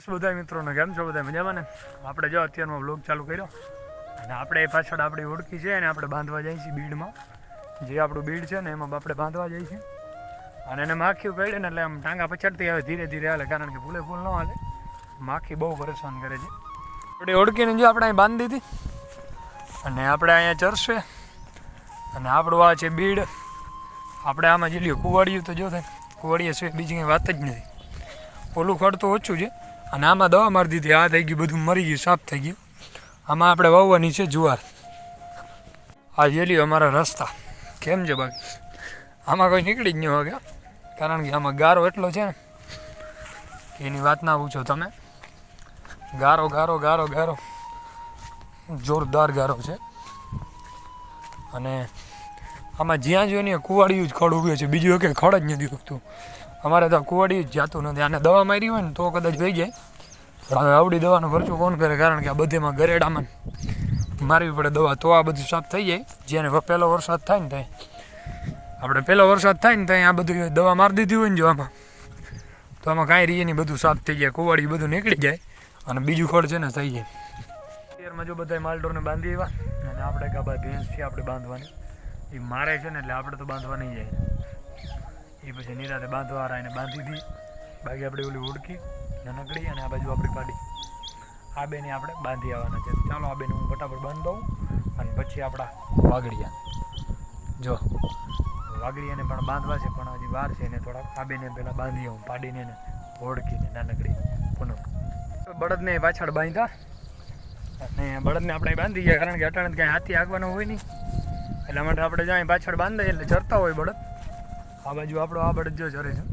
છો બધા મજામાં ને? આપણે જો અત્યારમાં બ્લોગ ચાલુ કર્યો, અને આપણે પાછળ આપણી ઓળખી છે અને આપણે બાંધવા જઈએ છીએ બીડમાં. જે આપણું બીડ છે ને, એમાં આપણે બાંધવા જઈએ છીએ. અને એને માખી પડે ને એટલે આમ ટાંગા પછાડતી આવે, ધીરે ધીરે હાલે, કારણ કે ફૂલે ફૂલ ન હાલે. માખી બહુ પરેશાન કરે છે. આપણે ઓળખીને જો આપણે અહીં બાંધી દીધી અને આપણે અહીંયા ચરશે અને આપણું આ છે બીડ. આપણે આમાં જે લ્યો કુવાડિયું તો જો થાય, કુવાડિયા છે બીજી કંઈ વાત જ નથી. ઓલું ખડતું ઓછું છે. અને આમાં દવા મારી દીધી, આ થઈ ગયું, બધું મરી ગયું, સાફ થઈ ગયું. આમાં આપણે વાવવાની છે જુવાર. આ જેલી અમારા રસ્તા. કેમ છે બાકી? આમાં કોઈ નીકળી જ નહીં વાગ્યા કારણ કે આમાં ગારો એટલો છે એની વાત ના પૂછો તમે. ગારો ગારો ગારો ગારો. જોરદાર ગારો છે. અને આમાં જ્યાં જોઈએ ને કુવાડિયું જ ખડ ઉગ્યું છે. બીજું એક ખડ જ નથી ઉગતું. અમારે તો કુવાડી જ જાતું નથી. આને દવા મારી હોય ને તો કદાચ થઈ જાય. હવે આવડી દવાનો ખર્ચો કોણ કરે? કારણ કે આ બધેમાં ગરેડામાં મારવી પડે દવા. તો આ બધું સાફ થઈ જાય. જેને પહેલો વરસાદ થાય ને ત્યાં. આપણે પહેલો વરસાદ થાય ને ત્યાં આ બધું દવા મારી દીધી હોય ને જો આમાં. તો આમાં કાંઈ રહીએ નહીં. બધું સાફ થઈ જાય. કુવાડી બધું નીકળી જાય. અને બીજું ખડ છે ને થઈ જાય. અત્યારમાં જો બધા માલડોરને બાંધી આવ્યા અને આપણે કાં ભાઈ ભેંસ છે આપણે બાંધવાની. એ મારે છે ને એટલે આપણે તો બાંધવા નહીં જાય. એ પછી નિરાતે બાંધવા એને બાંધી દી. બાકી આપણે ઓલી ઉડકી નાનકડી અને આ બાજુ આપણી પાડી. આ બેને આપણે બાંધી આવવાના છે. ચાલો આ બેને હું ફટાફટ બાંધી દઉં અને પછી આપણા વાગડિયા જો વાગડિયાને પણ બાંધવા છે, પણ હજી વાર છે એને થોડાક. આ બેને પહેલાં બાંધી આવું, પાડીને એને ઓળખીને નાનકડી પુનઃ બળદને પાછળ બાંધ્યા. અને બળદને આપણે બાંધી ગયા, કારણ કે અટાણે કાંઈ હાથી આગવાનો હોય નહીં. એટલા માટે આપણે જાય પાછળ બાંધીએ એટલે ચરતા હોય બળદ. આ બાજુ આપણો આ બળદ જો ચરે છે.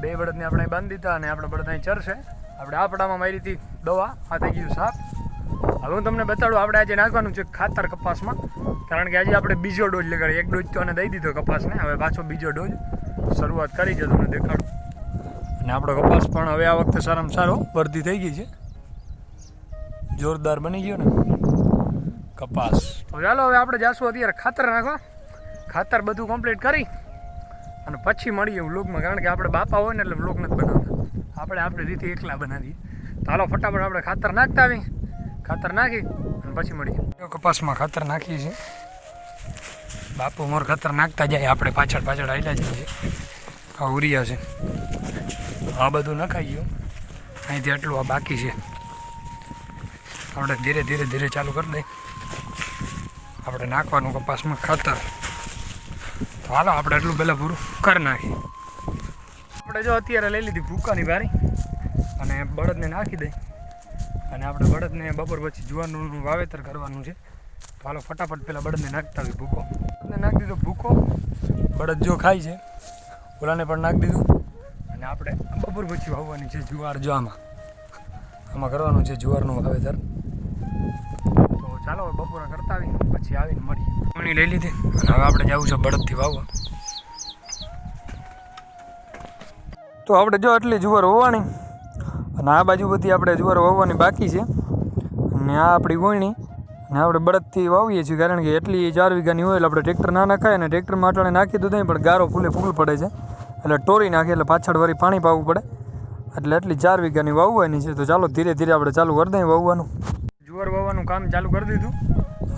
બે બળદને આપણે બાંધી દીધા અને આપણે બળદ અહીં ચરશે. આપણે આ પડામાં મારી હતી દવા. આ થઈ ગયું સાફ હવે હું તમને બતાડું, આપણે આજે નાખવાનું છે ખાતર કપાસમાં. કારણ કે આજે આપણે બીજો ડોઝ લગાડી એક ડોઝ તો અને દઈ દીધો કપાસને. હવે પાછો બીજો ડોઝ. શરૂઆત કરી છે તમને દેખાડું. અને આપણો કપાસ પણ હવે આ વખતે સારામાં સારો વર્ધી થઈ ગઈ છે. જોરદાર બની ગયો ને કપાસ. તો ચાલો, હવે આપણે જાશું અત્યારે ખાતર નાખવા. ખાતર બધું કમ્પ્લીટ કરી. અને પછી મળીએ વ્લોગમાં કારણ કે આપણે બાપા હોય ને એટલે વ્લોગ નથી બનાવતા. આપણે આપણી રીતે એકલા બનાવીએ. તો હાલો, ફટાફટ આપણે ખાતર નાખતા આવી ખાતર નાખી અને પછી મળીએ. કપાસમાં ખાતર નાખીએ છીએ. બાપુ મોર ખાતર નાખતા જાય, આપણે પાછળ પાછળ આવેલા જઈએ આ ઉરિયા છે. આ બધું નખાઈ ગયું. અહીંથી આટલું આ બાકી છે. આપણે ધીરે ધીરે ધીરે ચાલુ કરી દઈએ. આપણે નાખવાનું કપાસમાં ખાતર. હાલો, આપણે એટલું પહેલાં પૂરું કરી નાખીએ. આપણે જો અત્યારે લઈ લીધી ભૂકાની વારી અને બળદને નાખી દઈ. અને આપણે બળદને બપોર પછી જુવારનું વાવેતર કરવાનું છે. તો હાલો, ફટાફટ પહેલાં બળદને નાખતા હોય ભૂકો. બળદને નાખી દીધો ભૂકો. બળદ જો ખાય છે, ઓલાને પણ નાખી દીધું. અને આપણે બપોર પછી વાવવાની છે જુવાર જો આમાં. આમાં કરવાનું છે જુવારનું વાવેતર. તો ચાલો બપોરા કરતા આવીને પછી આવીને મળીએ. પાણી લઈ લીધી અને હવે આપણે જવું છે બળદથી વાવવા. તો આપણે જો આટલી જુવાર વવાણી અને આ બાજુ બધી આપણે જુવાર વાવવાની બાકી છે. અને આ આપણી ગોયણી અને આપણે બળદથી વાવીએ છીએ કારણ કે એટલી ચાર વીઘાની હોય એટલે આપણે ટ્રેક્ટર ના નાખાય અને ટ્રેક્ટરમાં અટાણે નાખી તો નહીં પણ ગારો ફૂલે ફૂલ પડે છે. એટલે ટોરી નાખે એટલે પાછળ વળી પાણી પાવું પડે. એટલે એટલી ચાર વીઘાની વાવવાની છે. તો ચાલો ધીરે ધીરે આપણે ચાલુ કરી દઈએ વાવવાનું. જુવાર વાવવાનું કામ ચાલુ કરી દીધું.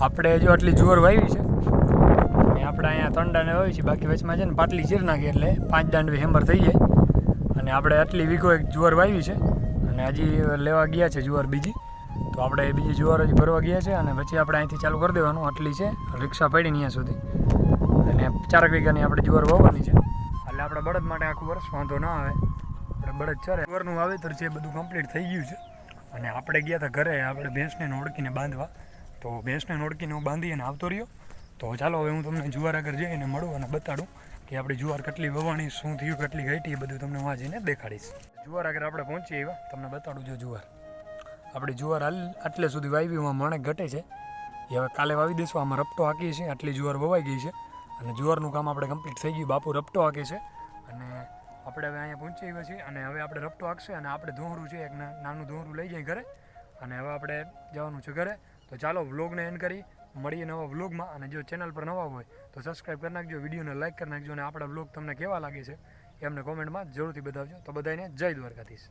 આપણે જો આટલી જુવાર વાવી છે. અહીંયા ત્રણ દાંડે હોય છે, બાકી વચમાં છે ને પાટલી ચીર નાખી એટલે પાંચ દાંડવી હેમર થઈ જાય. અને આપણે આટલી વીઘો એક જુવાર વાવી છે. અને હજી લેવા ગયા છે જુવાર બીજી. તો આપણે બીજી જુવાર હજી ભરવા ગયા છે અને પછી આપણે અહીંથી ચાલુ કરી દેવાનું. આટલી છે, રિક્ષા પડી ત્યાં સુધી. અને ચારક વીઘાની આપણે જુવાર વાવવાની છે. એટલે આપણે બળદ માટે આખું વર્ષ વાંધો ના આવે. આપણે બળદ ચરે. જુવારનું વાવેતર છે એ બધું કમ્પ્લીટ થઈ ગયું છે. અને આપણે ગયા હતા ઘરે, આપણે ભેંસને ઓળખીને બાંધવા. તો ભેંસને ઓળખીને હું બાંધી અને આવતો રહ્યો. તો ચાલો હવે હું તમને જુવાર આગળ જઈને મળું અને બતાડું કે આપણી જુવાર કેટલી વવાણી, શું થયું, કેટલી ઘટી એ બધું તમને વાંચીને દેખાડીશ. જુવાર આગળ આપણે પહોંચીએ એવા તમને બતાડું જો જુવાર. આપણે જુવાર આટલે સુધી વાવીમાં મણક ઘટે છે. એ હવે કાલે વાવી દઈશું, આમાં રપટો હાકીએ છીએ, આટલી જુવાર વવાઈ ગઈ છે. અને જુવારનું કામ આપણે કમ્પ્લીટ થઈ ગયું, બાપુ રપટો હાકે છે. અને આપણે હવે અહીંયા પહોંચી આવ્યા છીએ અને હવે આપણે રપટો હાકશે અને આપણે ધોહરું છે, એક નાનું ધોહરું લઈ જાય ઘરે. અને હવે આપણે જવાનું છે ઘરે. તો ચાલો વ્લોગને એન્ડ કરી મળીએ નવા વ્લોગમાં અને જો ચેનલ પર નવા હોય તો સબસ્ક્રાઈબ કરી નાખજો વિડીયોને લાઇક કરી નાખજો અને આપણા વ્લોગ તમને કેવા લાગે છે એ અમને કોમેન્ટમાં જરૂરથી બતાવજો. તો બધાને જય દ્વારકાધીશ.